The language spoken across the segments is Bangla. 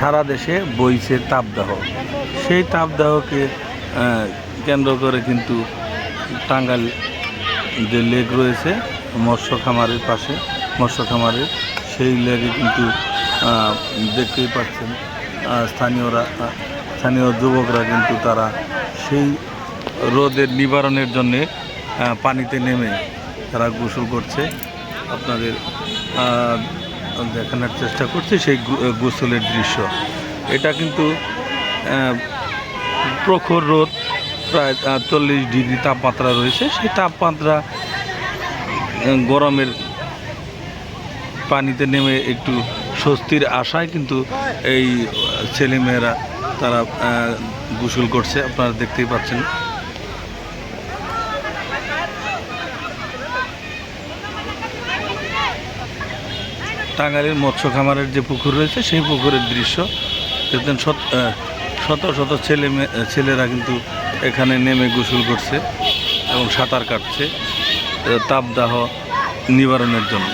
সারা দেশে বইছে তাপদাহ। সেই তাপদাহকে কেন্দ্র করে কিন্তু টাঙ্গাইল যে লেক রয়েছে, মৎস্য খামারের পাশে, মৎস্য খামারের সেই লেগে কিন্তু দেখতেই পাচ্ছেন স্থানীয়রা স্থানীয় যুবকরা কিন্তু তারা সেই রোদের নিবারণের জন্যে পানিতে নেমে তারা গোসল করছে। আপনাদের দেখানোর চেষ্টা করছি সেই গোসলের দৃশ্য। এটা কিন্তু প্রখর রোদ, প্রায় চল্লিশ ডিগ্রি তাপমাত্রা রয়েছে। সেই তাপমাত্রা গরমের পানিতে নেমে একটু স্বস্তির আশায় কিন্তু এই ছেলেমেয়েরা তারা গোসল করছে। আপনারা দেখতেই পাচ্ছেন। টাঙ্গাইলের মৎস্য খামারের যে পুকুর রয়েছে, সেই পুকুরের দৃশ্য দেখতেন শত শত ছেলে ছেলেরা কিন্তু এখানে নেমে গোসল করছে এবং সাঁতার কাটছে। তাপদাহ নিবারণের জন্য।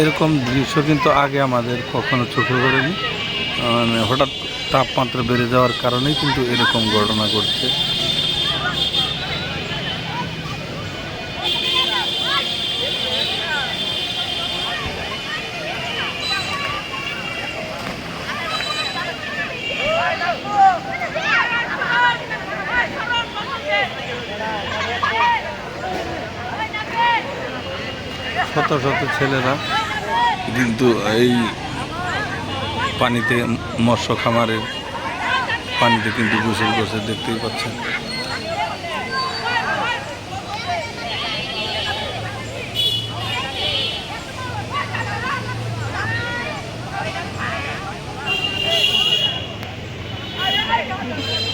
এরকম দৃশ্য কিন্তু আগে আমাদের কখনো চোখে পড়েনি। মানে হঠাৎ তাপমাত্রা বেড়ে যাওয়ার কারণেই কিন্তু এরকম ঘটনা ঘটছে। শত শত ছেলেরা কিন্তু এই পানিতে মৎস্য খামারের পানিতে কিন্তু গোসল করছে দেখতেই পাচ্ছেন Hey!